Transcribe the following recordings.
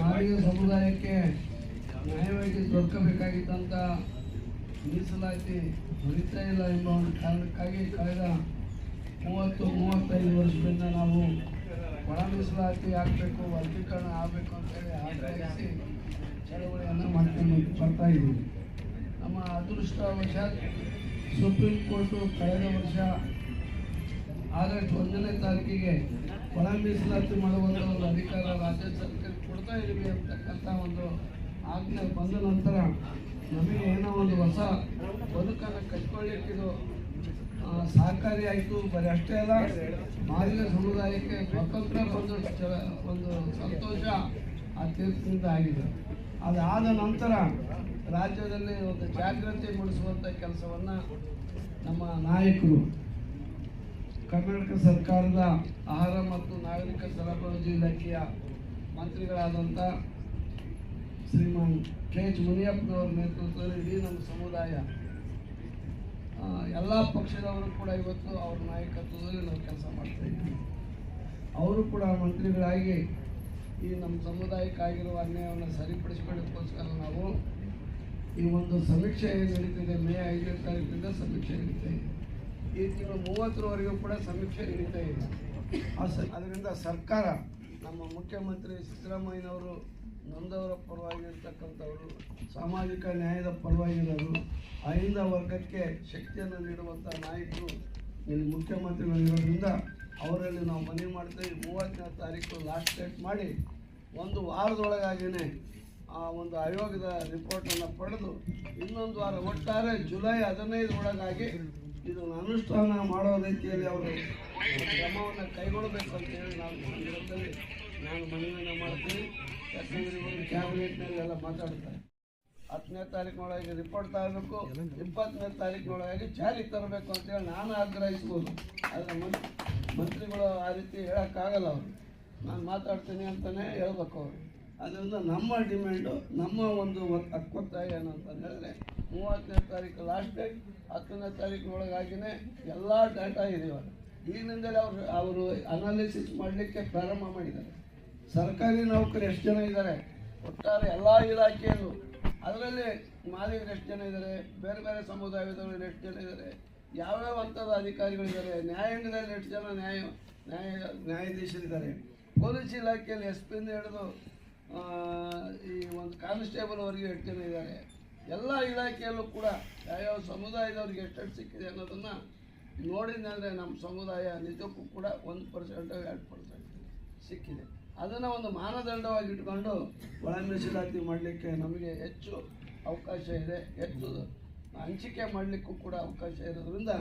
ಮಾದಿಗ ಸಮುದಾಯಕ್ಕೆ ನ್ಯಾಯವಾಗಿ ದೊರಕಬೇಕಾಗಿದ್ದಂಥ ಮೀಸಲಾತಿ ದೊರೀತಾ ಇಲ್ಲ ಎಂಬ ಒಂದು ಕಾರಣಕ್ಕಾಗಿ ಕಳೆದ ಮೂವತ್ತು, ಮೂವತ್ತೈದು ವರ್ಷದಿಂದ ನಾವು ಒಳ ಮೀಸಲಾತಿ ಆಗಬೇಕು, ವರ್ಗೀಕರಣ ಆಗಬೇಕು ಅಂತೇಳಿ ಆಗ್ರಹಿಸಿ ಚಳವಳಿಯನ್ನು ಮಾಡ್ಕೊಂಡು ಬರ್ತಾ ಇದ್ದೀವಿ. ನಮ್ಮ ಅದೃಷ್ಟವಶಾತ್ ಸುಪ್ರೀಂ ಕೋರ್ಟು ಕಳೆದ ವರ್ಷ ಆಗಸ್ಟ್ ಒಂದನೇ ತಾರೀಕಿಗೆ ಒಳ ಮೀಸಲಾತಿ ಮಾಡುವಂಥ ಒಂದು ಅಧಿಕಾರ ರಾಜ್ಯ ಸರ್ಕಾರಕ್ಕೆ ಕೊಡ್ತಾ ಇದ್ದೀವಿ ಒಂದು ಆಜ್ಞೆ ಬಂದ ನಂತರ ನಮಗೆ ಏನೋ ಒಂದು ಹೊಸ ಬದುಕನ್ನು ಕಟ್ಕೊಳ್ಳಿಕ್ಕಿದು ಸಹಕಾರಿಯಾಯಿತು ಬರೀ ಅಷ್ಟೇ ಅಲ್ಲ, ಮಾದಿಗ ಸಮುದಾಯಕ್ಕೆ ಸ್ವತಂತ್ರ ಒಂದು ಒಂದು ಸಂತೋಷ ಆ ತೀರ್ಥದಿಂದ ಆಗಿದೆ. ಅದಾದ ನಂತರ ರಾಜ್ಯದಲ್ಲಿ ಒಂದು ಜಾಗೃತಿ ಮೂಡಿಸುವಂಥ ಕೆಲಸವನ್ನು ನಮ್ಮ ನಾಯಕರು, ಕರ್ನಾಟಕ ಸರ್ಕಾರದ ಆಹಾರ ಮತ್ತು ನಾಗರಿಕ ಸರಬರಾಜು ಇಲಾಖೆಯ ಮಂತ್ರಿಗಳಾದಂಥ ಶ್ರೀಮಾನ್ ಕೆ ಎಚ್ ಮುನಿಯಪ್ಪನವರ ನೇತೃತ್ವದಲ್ಲಿ ಇಡೀ ನಮ್ಮ ಸಮುದಾಯ ಎಲ್ಲ ಪಕ್ಷದವರು ಕೂಡ ಇವತ್ತು ಅವ್ರ ನಾಯಕತ್ವದಲ್ಲಿ ನಾವು ಕೆಲಸ ಮಾಡ್ತಾ ಅವರು ಕೂಡ ಮಂತ್ರಿಗಳಾಗಿ ಈ ನಮ್ಮ ಸಮುದಾಯಕ್ಕಾಗಿರುವ ಅನ್ಯಾಯವನ್ನು ಸರಿಪಡಿಸಿಕೊಳ್ಳೋದಕ್ಕೋಸ್ಕರ ನಾವು ಈ ಒಂದು ಸಮೀಕ್ಷೆ ಏನು ನಡೀತಿದೆ, ಮೇ ಐದನೇ ತಾರೀಕಿನಿಂದ ಸಮೀಕ್ಷೆ ನಡೀತಾ ಇದೆ. ಈ ತಿಂಗಳು ಮೂವತ್ತರವರೆಗೂ ಕೂಡ ಸಮೀಕ್ಷೆ ನಡೀತಾ ಇದೆ. ಅದರಿಂದ ಸರ್ಕಾರ ನಮ್ಮ ಮುಖ್ಯಮಂತ್ರಿ ಸಿದ್ದರಾಮಯ್ಯನವರು ನೊಂದವರ ಪರವಾಗಿರ್ತಕ್ಕಂಥವರು, ಸಾಮಾಜಿಕ ನ್ಯಾಯದ ಪರವಾಗಿರೋರು, ಅಹಿಂದ ವರ್ಗಕ್ಕೆ ಶಕ್ತಿಯನ್ನು ನೀಡುವಂಥ ನಾಯಕರು ಇಲ್ಲಿ ಮುಖ್ಯಮಂತ್ರಿಗಳಿರೋದ್ರಿಂದ ಅವರಲ್ಲಿ ನಾವು ಮನವಿ ಮಾಡ್ತೀವಿ. ಮೂವತ್ತನೇ ತಾರೀಕು ಲಾಸ್ಟ್ ಡೇಟ್ ಮಾಡಿ ಒಂದು ವಾರದೊಳಗಾಗಿಯೇ ಆ ಒಂದು ಆಯೋಗದ ರಿಪೋರ್ಟನ್ನು ಪಡೆದು ಇನ್ನೊಂದು ವಾರ ಒಟ್ಟಾರೆ ಜುಲೈ ಹದಿನೈದರೊಳಗಾಗಿ ಇದನ್ನು ಅನುಷ್ಠಾನ ಮಾಡೋ ರೀತಿಯಲ್ಲಿ ಅವರು ಕ್ರಮವನ್ನು ಕೈಗೊಳ್ಳಬೇಕು ಅಂತ ಹೇಳಿ ನಾವು ಸಂದರ್ಭದಲ್ಲಿ ನಾನು ಮನವಿಯನ್ನು ಮಾಡ್ತೀನಿ. ಯಾಕಂದರೆ ಇವರು ಕ್ಯಾಬಿನೆಟ್ನಲ್ಲಿ ಎಲ್ಲ ಮಾತಾಡ್ತಾರೆ ಹತ್ತನೇ ತಾರೀಕಿನೊಳಗೆ ರಿಪೋರ್ಟ್ ತರಬೇಕು, ಇಪ್ಪತ್ತನೇ ತಾರೀಕಿನೊಳಗಾಗಿ ಜಾರಿಗೆ ತರಬೇಕು ಅಂತೇಳಿ ನಾನು ಆಗ್ರಹಿಸ್ಬೋದು. ಆದರೆ ಮನ್, ಮಂತ್ರಿಗಳು ಆ ರೀತಿ ಹೇಳೋಕ್ಕಾಗಲ್ಲ ಅವರು. ನಾನು ಮಾತಾಡ್ತೀನಿ ಅಂತಲೇ ಹೇಳ್ಬೇಕು ಅವರು. ಅದರಿಂದ ನಮ್ಮ ಡಿಮ್ಯಾಂಡು ನಮ್ಮ ಒಂದು ಒತ್- ಹಕ್ಕೊತ್ತಾಯ ಏನು ಅಂತ ಹೇಳಿದ್ರೆ, ಮೂವತ್ತನೇ ತಾರೀಕು ಲಾಸ್ಟ್ ಡೇಟ್ ಹತ್ತನೇ ತಾರೀಕಿನೊಳಗಾಗಿನೇ ಎಲ್ಲ ಡಾಟಾ ಇದೆ ಇವಾಗ. ಈಗಿನಿಂದಲೇ ಅವರು ಅವರು ಅನಾಲಿಸಿಸ್ ಮಾಡಲಿಕ್ಕೆ ಪ್ರಾರಂಭ ಮಾಡಿದ್ದಾರೆ. ಸರ್ಕಾರಿ ನೌಕರು ಎಷ್ಟು ಜನ ಇದ್ದಾರೆ? ಒಟ್ಟಾರೆ ಎಲ್ಲ ಇಲಾಖೆಯಲ್ಲೂ. ಅದರಲ್ಲಿ ಮಾಲೀಕರು ಎಷ್ಟು ಜನ ಇದ್ದಾರೆ? ಬೇರೆ ಬೇರೆ ಸಮುದಾಯದವರು ಎಷ್ಟು ಜನ ಇದ್ದಾರೆ? ಯಾವ್ಯಾವ ಹಂತದ ಅಧಿಕಾರಿಗಳಿದ್ದಾರೆ? ನ್ಯಾಯಾಂಗದಲ್ಲಿ ಎಷ್ಟು ಜನ ನ್ಯಾಯ ನ್ಯಾಯ, ನ್ಯಾಯಾಧೀಶರಿದ್ದಾರೆ? ಪೊಲೀಸ್ ಇಲಾಖೆಯಲ್ಲಿ ಎಸ್ ಪಿಯಿಂದ ಹಿಡಿದು ಈ ಒಂದು ಕಾನ್ಸ್ಟೇಬಲ್ವರೆಗೆ ಎಷ್ಟು ಜನ ಇದ್ದಾರೆ? ಎಲ್ಲ ಇಲಾಖೆಯಲ್ಲೂ ಕೂಡ ಯಾವ್ಯಾವ ಸಮುದಾಯದವ್ರಿಗೆ ಎಷ್ಟೆಷ್ಟು ಸಿಕ್ಕಿದೆ ಅನ್ನೋದನ್ನು ನೋಡಿದ್ರೆ ನಮ್ಮ ಸಮುದಾಯ ನಿಜಕ್ಕೂ ಕೂಡ ಒಂದು ಪರ್ಸೆಂಟ್ ಎರಡು ಪರ್ಸೆಂಟ್ ಸಿಕ್ಕಿದೆ. ಅದನ್ನು ಒಂದು ಮಾನದಂಡವಾಗಿ ಇಟ್ಕೊಂಡು ಒಳ ಮೀಸಲಾತಿ ಮಾಡಲಿಕ್ಕೆ ನಮಗೆ ಹೆಚ್ಚು ಅವಕಾಶ ಇದೆ, ಹೆಚ್ಚು ಹಂಚಿಕೆ ಮಾಡಲಿಕ್ಕೂ ಕೂಡ ಅವಕಾಶ ಇರೋದ್ರಿಂದ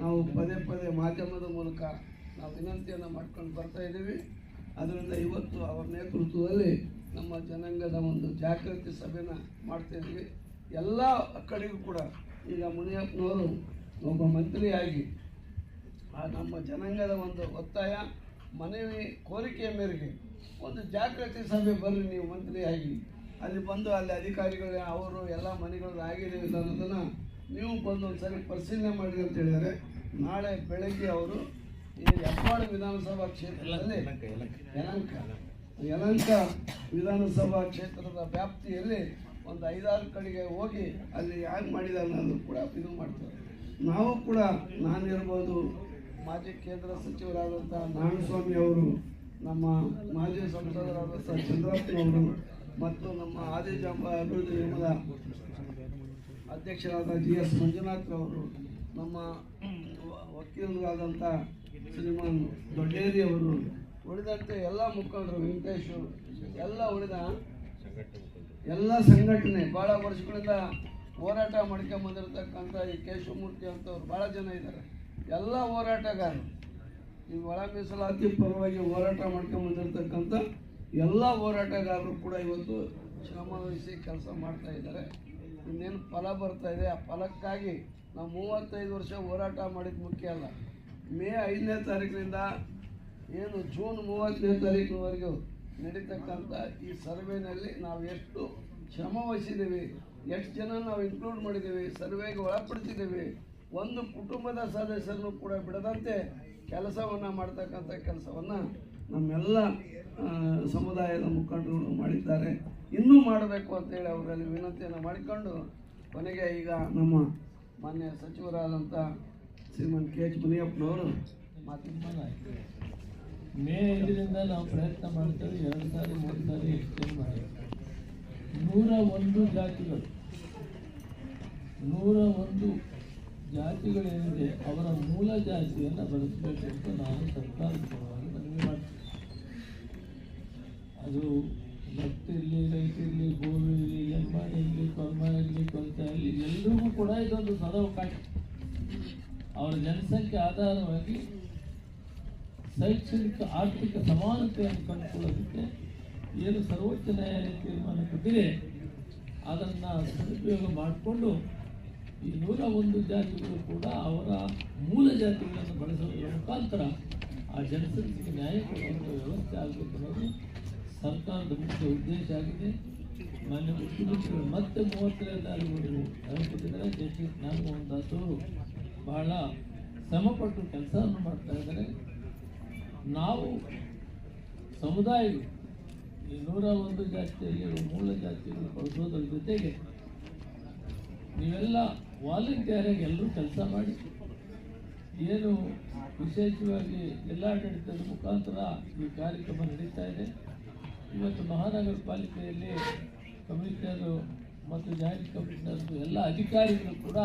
ನಾವು ಪದೇ ಪದೇ ಮಾಧ್ಯಮದ ಮೂಲಕ ನಾವು ವಿನಂತಿಯನ್ನು ಮಾಡ್ಕೊಂಡು ಬರ್ತಾ ಇದ್ದೀವಿ. ಅದರಿಂದ ಇವತ್ತು ಅವರ ನೇತೃತ್ವದಲ್ಲಿ ನಮ್ಮ ಜನಾಂಗದ ಒಂದು ಜಾಗೃತಿ ಸಭೆನ ಮಾಡ್ತಾ ಇದ್ದೀವಿ. ಎಲ್ಲ ಕಡೆಗೂ ಕೂಡ ಈಗ ಮುನಿಯಪ್ಪನವರು ಒಬ್ಬ ಮಂತ್ರಿಯಾಗಿ ಆ ನಮ್ಮ ಜನಾಂಗದ ಒಂದು ಒತ್ತಾಯ, ಮನವಿ, ಕೋರಿಕೆಯ ಮೇರೆಗೆ ಒಂದು ಜಾಗೃತಿ ಸಭೆ ಬರ್ರಿ ನೀವು ಮಂತ್ರಿಯಾಗಿ. ಅಲ್ಲಿ ಬಂದು ಅಲ್ಲಿ ಅಧಿಕಾರಿಗಳು, ಅವರು ಎಲ್ಲ ಮನೆಗಳು ಆಗಿದೆ ಇಲ್ಲ ಅನ್ನೋದನ್ನು ನೀವು ಬಂದು ಒಂದು ಸರಿ ಪರಿಶೀಲನೆ ಮಾಡಿ ಅಂತ ಹೇಳಿದರೆ ನಾಳೆ ಬೆಳಗ್ಗೆ ಅವರು ಈ ಹೆಬ್ಬಾಳು ವಿಧಾನಸಭಾ ಕ್ಷೇತ್ರದಲ್ಲಿ ಯಲಂಕ ಯಲಂಕ ವಿಧಾನಸಭಾ ಕ್ಷೇತ್ರದ ವ್ಯಾಪ್ತಿಯಲ್ಲಿ ಒಂದು ಐದಾರು ಕಡೆಗೆ ಹೋಗಿ ಅಲ್ಲಿ ಯಾರು ಮಾಡಿದ ಅನ್ನೋದು ಕೂಡ ಇದು ಮಾಡ್ತಾರೆ. ನಾವು ಕೂಡ ನಾನಿರ್ಬೋದು ಮಾಜಿ ಕೇಂದ್ರ ಸಚಿವರಾದಂಥ ನಾರಾಯಣಸ್ವಾಮಿ ಅವರು, ನಮ್ಮ ಮಾಜಿ ಸಂಸದರಾದಂಥ ಚಂದ್ರಪ್ಪನವರು ಮತ್ತು ನಮ್ಮ ಆದಿಜಾಂಬ ಅಭಿವೃದ್ಧಿ ನಿಗಮದ ಅಧ್ಯಕ್ಷರಾದ ಜಿ ಎಸ್ ಮಂಜುನಾಥ್ರವರು ನಮ್ಮ ವಕೀಲರಾದಂಥ ಶ್ರೀಮಾನ್ ದೊಡ್ಡೇರಿ ಅವರು, ಉಳಿದಂತೆ ಎಲ್ಲ ಮುಖಂಡರು, ವೆಂಕಟೇಶ್ ಎಲ್ಲ ಉಳಿದ ಎಲ್ಲ ಸಂಘಟನೆ ಭಾಳ ವರ್ಷಗಳಿಂದ ಹೋರಾಟ ಮಾಡ್ಕೊಂಬಂದಿರತಕ್ಕಂಥ ಈ ಕೇಶವಮೂರ್ತಿ ಅಂತವ್ರು ಭಾಳ ಜನ ಇದ್ದಾರೆ. ಎಲ್ಲ ಹೋರಾಟಗಾರರು. ಈ ಒಳ ಮೀಸಲಾತಿ ಪರವಾಗಿ ಹೋರಾಟ ಮಾಡ್ಕೊಂಬಂದಿರತಕ್ಕಂಥ ಎಲ್ಲ ಹೋರಾಟಗಾರರು ಕೂಡ ಇವತ್ತು ಶ್ರಮ ವಹಿಸಿ ಕೆಲಸ ಮಾಡ್ತಾ ಇದ್ದಾರೆ. ಇನ್ನೇನು ಫಲ ಬರ್ತಾ ಇದೆ. ಆ ಫಲಕ್ಕಾಗಿ ನಾವು ಮೂವತ್ತೈದು ವರ್ಷ ಹೋರಾಟ ಮಾಡಿದ ಮುಖ್ಯ ಅಲ್ಲ. ಮೇ ಐದನೇ ತಾರೀಕಿನಿಂದ ಏನು ಜೂನ್ ಮೂವತ್ತನೇ ತಾರೀಕಿನವರೆಗೂ ನಡೀತಕ್ಕಂಥ ಈ ಸರ್ವೆನಲ್ಲಿ ನಾವು ಎಷ್ಟು ಶ್ರಮ ವಹಿಸಿದ್ದೀವಿ. ಎಷ್ಟು ಜನ ನಾವು ಇನ್ಕ್ಲೂಡ್ ಮಾಡಿದ್ದೀವಿ ಸರ್ವೆಗೆ ಒಳಪಡಿಸಿದ್ದೀವಿ, ಒಂದು ಕುಟುಂಬದ ಸದಸ್ಯರನ್ನು ಕೂಡ ಬಿಡದಂತೆ ಕೆಲಸವನ್ನು ಮಾಡ್ತಕ್ಕಂಥ ಕೆಲಸವನ್ನು ನಮ್ಮೆಲ್ಲ ಸಮುದಾಯದ ಮುಖಂಡರು ಮಾಡಿದ್ದಾರೆ. ಇನ್ನೂ ಮಾಡಬೇಕು ಅಂತೇಳಿ ಅವರಲ್ಲಿ ವಿನಂತಿಯನ್ನು ಮಾಡಿಕೊಂಡು ಕೊನೆಗೆ ಈಗ ನಮ್ಮ ಮಾನ್ಯ ಸಚಿವರಾದಂಥ ಶ್ರೀಮನ್ ಕೆ ಎಚ್ ಮುನಿಯಪ್ಪನವರು ಮಾತಿನ ಮೇ ಇದರಿಂದ ನಾವು ಪ್ರಯತ್ನ ಮಾಡ್ತೇವೆ, ಎರಡು ಸಾರಿ, ಮೂರು ಸಾರಿ ಎಕ್ಸ್ಟೆಂಡ್ ಮಾಡಿ. ನೂರ ಒಂದು ಜಾತಿಗಳು. ನೂರ ಒಂದು ಜಾತಿಗಳೇನಿದೆ, ಅವರ ಮೂಲ ಜಾತಿಯನ್ನು ಬಳಸಬೇಕು ಅಂತ ನಾನು ಸರ್ಕಾರದ ಪರವಾಗಿ ಮನವಿ ಮಾಡ್ತೀನಿ. ಅದು ಭಕ್ತಿರಲಿ ರೈತಿರಲಿ ಗೋವಿ ಇರಲಿ ಲಂಬಾಣಿ ಇರಲಿ ಕೊರ್ಮ ಇರಲಿ, ಕೊಲ್ತ ಇರಲಿ, ಎಲ್ರಿಗೂ ಕೂಡ ಇದೊಂದು ಸದವಕಾಶ. ಅವರ ಜನಸಂಖ್ಯೆ ಆಧಾರವಾಗಿ ಶೈಕ್ಷಣಿಕ, ಆರ್ಥಿಕ ಸಮಾನತೆಯನ್ನು ಕಂಡುಕೊಳ್ಳೋದಕ್ಕೆ ಏನು ಸರ್ವೋಚ್ಚ ನ್ಯಾಯಾಲಯ ತೀರ್ಮಾನ ಕೊಟ್ಟಿದೆ, ಅದನ್ನು ಸದುಪಯೋಗ ಮಾಡಿಕೊಂಡು ಈ ನೂರ ಒಂದು ಜಾತಿಗಳು ಕೂಡ ಅವರ ಮೂಲ ಜಾತಿಗಳನ್ನು ಬಳಸುವುದರ ಮುಖಾಂತರ ಆ ಜನಸಂಖ್ಯೆಗೆ ನ್ಯಾಯ ಕೊಡುವಂಥ ವ್ಯವಸ್ಥೆ ಆಗಬೇಕು ಅನ್ನೋದು ಸರ್ಕಾರದ ಮುಖ್ಯ ಉದ್ದೇಶ ಆಗಿದೆ. ಮಾನ್ಯ ಮುಖ್ಯಮಂತ್ರಿಗಳು ಮತ್ತೆ ಮೂವತ್ತನೇ ತಾರೀಕು ಅನುಕೂಲಿದ್ದಾರೆ ಜಸ್ಟಿಸ್ ನಾಗಮೋಹನ್ ದಾಸ್ ಅವರು ಬಹಳ ಶ್ರಮಪಟ್ಟು ಕೆಲಸವನ್ನು ಮಾಡ್ತಾ ಇದ್ದಾರೆ. ನಾವು ಸಮುದಾಯಗಳು ಈ ನೂರ ಒಂದು ಜಾತಿಯಲ್ಲಿರುವ ಮೂಲ ಜಾತಿಯನ್ನು ಬಳಸೋದ್ರ ಜೊತೆಗೆ ನೀವೆಲ್ಲ ವಾಲಂಟಿಯರಾಗಿ ಎಲ್ಲರೂ ಕೆಲಸ ಮಾಡಿ ಏನು ವಿಶೇಷವಾಗಿ ಜಿಲ್ಲಾಡಳಿತದ ಮುಖಾಂತರ ಈ ಕಾರ್ಯಕ್ರಮ ನಡೀತಾ ಇದೆ. ಇವತ್ತು ಮಹಾನಗರ ಪಾಲಿಕೆಯಲ್ಲಿ ಕಮಿಷನರು ಮತ್ತು ಜಾಯಿಂಟ್ ಕಮಿಷನರ್ದು ಎಲ್ಲ ಅಧಿಕಾರಿಗಳು ಕೂಡ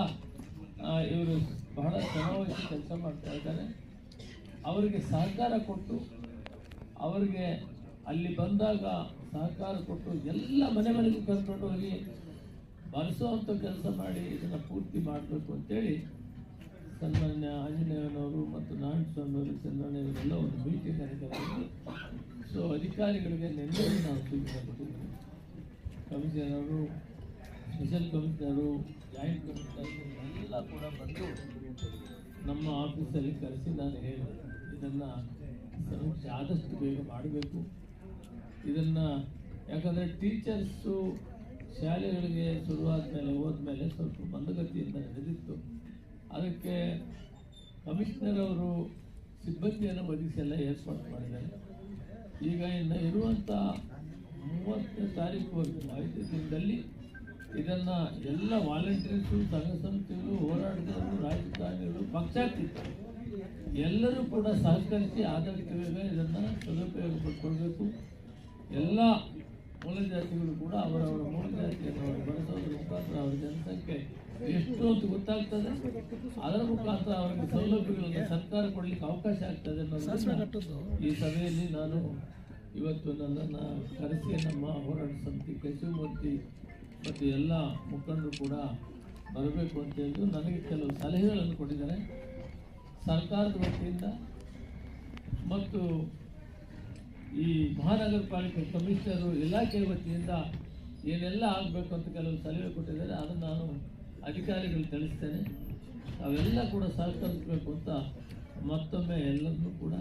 ಇವರು ಬಹಳ ಶ್ರಮವಹಿಸಿ ಕೆಲಸ ಮಾಡ್ತಾ ಇದ್ದಾರೆ. ಅವರಿಗೆ ಸಹಕಾರ ಕೊಟ್ಟು, ಅವರಿಗೆ ಅಲ್ಲಿ ಬಂದಾಗ ಸಹಕಾರ ಕೊಟ್ಟು ಎಲ್ಲ ಮನೆ ಮನೆಗೂ ಕರ್ಕೊಂಡು ಹೋಗಿ ಬರೆಸುವಂಥ ಕೆಲಸ ಮಾಡಿ ಇದನ್ನು ಪೂರ್ತಿ ಮಾಡಬೇಕು ಅಂತೇಳಿ ಸನ್ಮಾನ್ಯ ಆಂಜನೇಯನವರು ಮತ್ತು ನಾರಾಯಣ ಸ್ವಾಮಿಯವರು ಚಂದ್ರಣ್ಣವರೆಲ್ಲ ಒಂದು ಮೀಟಿಂಗ್ ಕರೆದಿದ್ದಾರೆ ಸೊ ಅಧಿಕಾರಿಗಳಿಗೆ ನೆನ್ನೆ ನಾವು ಸೂಚನೆ commissioner, special commissioner, joint commissioner ಎಲ್ಲ ಕೂಡ ಬಂದು ನಮ್ಮ ಆಫೀಸಲ್ಲಿ ಕರೆಸಿ ನಾನು ಹೇಳಿದೆ. ಇದನ್ನು ಆದಷ್ಟು ಬೇಗ ಮಾಡಬೇಕು. ಇದನ್ನು ಯಾಕಂದರೆ ಟೀಚರ್ಸು ಶಾಲೆಗಳಿಗೆ ಶುರುವಾದ ಮೇಲೆ ಹೋದ್ಮೇಲೆ ಸ್ವಲ್ಪ ಮಂದಗತಿಯಿಂದ ನಡೆದಿತ್ತು. ಅದಕ್ಕೆ ಕಮಿಷನರ್ ಅವರು ಸಿಬ್ಬಂದಿಯನ್ನು ಒದಗಿಸಿ ಎಲ್ಲ ಏರ್ಪಾಡು ಮಾಡಿದ್ದಾರೆ. ಈಗ ಇನ್ನು ಇರುವಂಥ ಮೂವತ್ತನೇ ತಾರೀಕುವರೆಗೂ ಐದು ದಿನದಲ್ಲಿ ಇದನ್ನು ಎಲ್ಲ ವಾಲಂಟಿಯರ್ಸು ಸಂಘ ಸಂಸ್ಥೆಗಳು, ಹೋರಾಟಗಾರರು, ರಾಜಕಾರಣಿಗಳು ಎಲ್ಲರೂ ಕೂಡ ಸಹಕರಿಸಿ ಆದಷ್ಟು ಬೇಗ ಇದನ್ನು ಸದುಪಯೋಗ ಪಡ್ಕೊಳ್ಬೇಕು. ಎಲ್ಲ ಮೂಲ ಜಾತಿಗಳು ಕೂಡ ಅವರವರ ಮೂಲ ಜಾತಿಯನ್ನು ಅವರು ಬಳಸೋದ್ರ ಮುಖಾಂತರ ಅವರ ಜನಸಂಖ್ಯೆ ಎಷ್ಟು ಅಂತ ಗೊತ್ತಾಗ್ತದೆ. ಅದರ ಮುಖಾಂತರ ಅವರಿಗೆ ಸೌಲಭ್ಯಗಳನ್ನು ಸರ್ಕಾರ ಕೊಡಲಿಕ್ಕೆ ಅವಕಾಶ ಆಗ್ತದೆ ಅನ್ನೋದನ್ನು ಈ ಸಭೆಯಲ್ಲಿ ನಾನು ಇವತ್ತು ನನ್ನನ್ನು ಕರೆಸಿ ನಮ್ಮ ಹೋರಾಟ ಸಮಿತಿ ಕೃಷಿಮೂರ್ತಿ ಮತ್ತು ಎಲ್ಲ ಮುಖಂಡರು ಕೂಡ ಬರಬೇಕು ಅಂತ ಹೇಳಿದ್ರು ನನಗೆ ಕೆಲವು ಸಲಹೆಗಳನ್ನು ಕೊಟ್ಟಿದ್ದಾರೆ. ಸರ್ಕಾರದ ವತಿಯಿಂದ ಮತ್ತು ಈ ಮಹಾನಗರ ಪಾಲಿಕೆ ಕಮಿಷನರು ಇಲಾಖೆ ವತಿಯಿಂದ ಏನೆಲ್ಲ ಆಗಬೇಕು ಅಂತ ಕೆಲವು ಸಲಹೆ ಕೊಟ್ಟಿದ್ದಾರೆ, ಅದನ್ನು ನಾನು ಅಧಿಕಾರಿಗಳು ತಿಳಿಸ್ತೇನೆ. ಅವೆಲ್ಲ ಕೂಡ ಸಹಕರಿಸಬೇಕು ಅಂತ ಮತ್ತೊಮ್ಮೆ ಎಲ್ಲರನ್ನೂ ಕೂಡ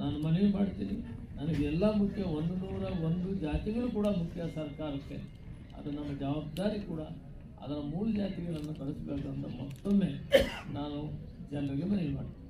ನಾನು ಮನವಿ ಮಾಡ್ತೀನಿ. ನನಗೆ ಎಲ್ಲ ಮುಖ್ಯ, ಒಂದು ನೂರ ಒಂದು ಜಾತಿಗಳು ಕೂಡ ಮುಖ್ಯ ಸರ್ಕಾರಕ್ಕೆ. ಅದು ನಮ್ಮ ಜವಾಬ್ದಾರಿ ಕೂಡ. ಅದರ ಮೂಲ ಜಾತಿಗಳನ್ನು ಅಂತ ಮತ್ತೊಮ್ಮೆ ನಾನು ಜನರಿಗೆ ಮನವಿ ಮಾಡ್ತೀನಿ.